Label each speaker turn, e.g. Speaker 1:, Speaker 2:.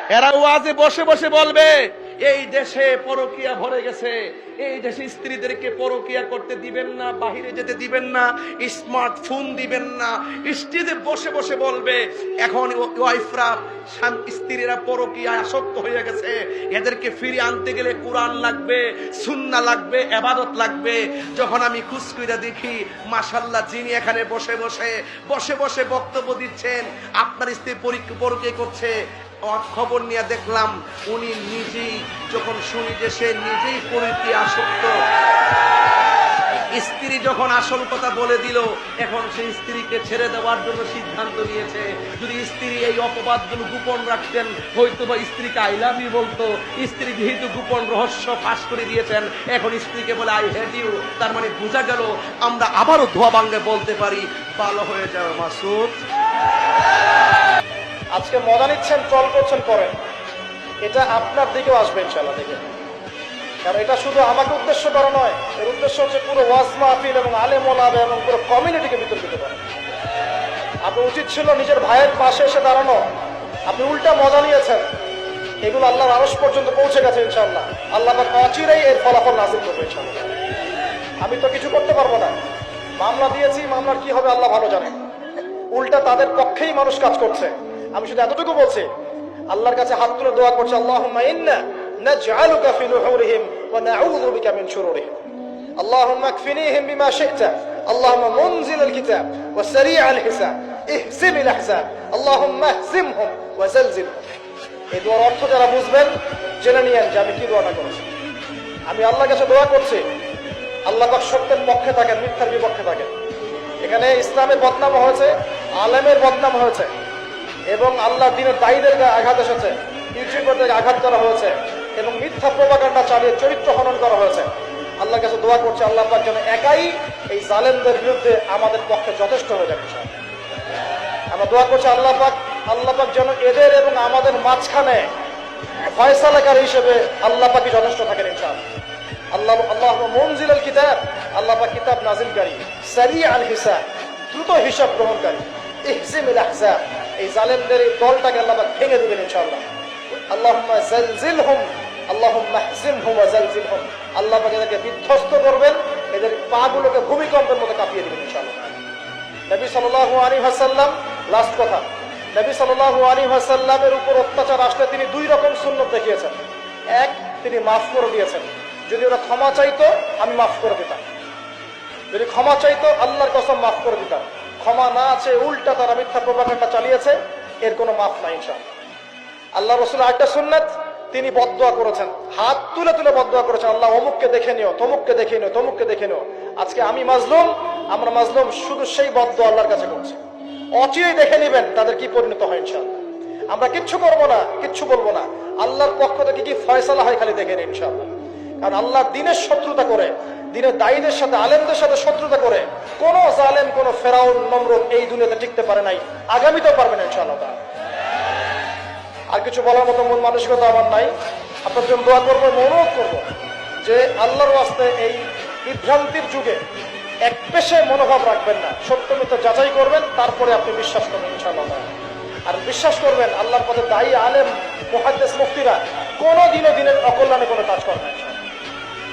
Speaker 1: এরা ওয়াজে বসে বসে বলবে, এই দেশে পরকিয়া ভরে গেছে। এই দেশে স্ত্রীদেরকে পরকিয়া করতে দিবেন না, বাহিরে যেতে দিবেন না, স্মার্টফোন দিবেন না। স্ত্রীদের বসে বসে বলবে, এখন ওয়াইফরা স্ত্রীরা পরকিয়া আসক্ত হয়ে গেছে। এদেরকে ফিরে আনতে গেলে কোরআন লাগবে সুন্না লাগবে, এবাদত লাগবে। যখন আমি খুশকুইরা দেখি মাশাল্লাহ যিনি এখানে বসে বসে বসে বসে বক্তব্য দিচ্ছেন, আপনার স্ত্রী পরীক্ষা পরকে করছে। খবর নিয়ে দেখলাম উনি নিজেই, যখন শুনি যে সে নিজেই পরিতি আসক্ত, স্ত্রী যখন আসল কথা বলে দিল, এখন সেই স্ত্রীকে ছেড়ে দেওয়ার জন্য সিদ্ধান্ত নিয়েছে। যদি স্ত্রী এই অপবাদগুলো গোপন রাখতেন হয়তো বা স্ত্রীকে আই লাভ ইউ বলতো। স্ত্রী যেহেতু গোপন রহস্য ফাঁস করে দিয়েছেন, এখন স্ত্রীকে বলে আই হেড ইউ, তার মানে বোঝা গেল আমরা আবারও ধোয়া ভাঙ্গে বলতে পারি, ভালো হয়ে যাবে মাসুদ।
Speaker 2: আজকে মজা নিচ্ছেন, ট্রল করছেন, করেন। এটা আপনার দিকেও আসবে ইনশাল্লাহ দেখে। কারণ এটা শুধু আমাকে উদ্দেশ্য করা নয়, এর উদ্দেশ্য হচ্ছে পুরো ওয়াজ মাহফিল এবং আলেম ওলাবে এবং পুরো কমিউনিটিকে বিতর্কিত করা আপনার উচিত ছিল নিজের ভাইয়ের পাশে এসে দাঁড়ানো। আপনি উল্টা মজা নিয়েছেন। এগুলো আল্লাহর আরস পর্যন্ত পৌঁছে গেছে ইনশাল্লাহ আল্লাহ অচিরেই এর ফলাফল নাজিল করবে ইনশাল্লাহ আমি তো কিছু করতে পারব না। মামলা দিয়েছি, মামলার কি হবে আল্লাহ ভালো জানে। উল্টা তাদের পক্ষেই মানুষ কাজ করছে। আমি শুধু এতটুকু বলছি আল্লাহর কাছে হাত তুলে দোয়া করছে আল্লাহুম্মা ইন্না নাজআলুকা ফি নুহুরিহিম ওয়া নাউযু বিকা মিন শুরুরিহিম اللهم اكفنيهم بما شئت اللهم منزل الكتاب وسريع الحساب اهزم الاحزاب اللهم اهزمهم وزلزلهم এই দোয়ার অর্থ যারা বুঝবেন জেনে নিয়েন যে আমি কি দোয়াটা করেছি আমি আল্লাহর কাছে দোয়া করছি আল্লাহ পাক সত্যের পক্ষে থাকেন মিথ্যার বিপক্ষে থাকেন এখানে ইসলামের বদনাম হয়েছে আলেমের বদনাম হয়েছে এবং আল্লাহ দিনের দায়ীদের গায়ে আঘাত এসেছে। ইউটিউবারদের আঘাত করা হয়েছে এবং মিথ্যা প্রবাকাণ্ডা চালিয়ে চরিত্র হনন করা হয়েছে। আল্লাহর কাছে দোয়া করছে, আল্লাহ পাক যেন একাই এই জালেমদের বিরুদ্ধে আমাদের পক্ষে যথেষ্ট হয়ে যাবে। আমরা দোয়া করছি, আল্লাহ পাক আল্লাহ পাক যেন এদের এবং আমাদের মাঝখানে ফয়সালাকার হিসেবে আল্লাহ পাকই যথেষ্ট থাকেন, ইনশাআল্লাহ। আল্লাহ আল্লাহ মনজিল আল কিতাব, আল্লাহ পাক কিতাব নাজিলকারী সারি আল হিসাব, দ্রুত হিসাব গ্রহণকারী ইহজিম আল আহজাব। এই জালেমদের এই দলটাকে আল্লাহ ভেঙে দেবেন ইনশাআল্লাহ। আল্লাহুম্মা হজিমহুম ওয়া জালজিলহুম। আল্লাহ এদেরকে বিধ্বস্ত করবেন, এদের পাগুলোকে ভূমিকম্পের মতো কাঁপিয়ে দিবেন ইনশাআল্লাহ। নবী লাস্ট কথা, নবী উপর অত্যাচার আসলে তিনি দুই রকম সুন্নত দেখিয়েছেন। এক, তিনি মাফ করে দিয়েছেন। যদি ওরা ক্ষমা চাইতো, আমি মাফ করে দিতাম। যদি ক্ষমা চাইতো, আল্লাহর কসম মাফ করে দিতাম। ক্ষমা না আছে উল্টা তারা মিথ্যা প্রবাকাণ্ডা চালিয়েছে, এর কোনো মাফ নাই ইনশাআল্লাহ। আল্লাহ রসুল আরেকটা সুন্নাত, তিনি বদদোয়া করেছেন। হাত তুলে তুলে বদদোয়া করেছেন। আল্লাহ, অমুককে দেখে নিও, তমুককে দেখে নিও, তমুককে দেখে নিও। আজকে আমি মাজলুম, আমরা মাজলুম, শুধু সেই বদদোয়া আল্লাহর কাছে করছি। অচিরেই দেখে নেবেন তাদের কি পরিণত হয় ইনশাআল্লাহ। আমরা কিচ্ছু করব না, কিচ্ছু বলব না। আল্লাহর পক্ষ থেকে কি ফয়সালা হয় খালি দেখে নিন ইনশাআল্লাহ। কারণ আল্লাহ দিনের শত্রুতা করে দিনের দায়ীদের সাথে, আলেমদের সাথে শত্রুতা করে কোন জালেম, কোন ফেরাউন, নমরুদ এই দুনিয়াতে টিকতে পারে নাই আগামীতেও পারবে না, ইনশাআল্লাহ আর কিছু বলার মতো মন মানসিকতা আমার নাই আপনার জন্য দোয়া করব অনুরোধ করব যে আল্লাহর ওয়াস্তে এই বিভ্রান্তির যুগে এক পেশে মনোভাব রাখবেন না সত্য মিথ্যা যাচাই করবেন, তারপরে আপনি বিশ্বাস করবেন, ইনশাআল্লাহ। আর বিশ্বাস করবেন, আল্লাহর পথে দায়ী আলেম, মুহাদ্দেস মুক্তিরা কোনো দিনও দিনের অকল্যাণে কোনো কাজ করবে না, ইনশাআল্লাহ।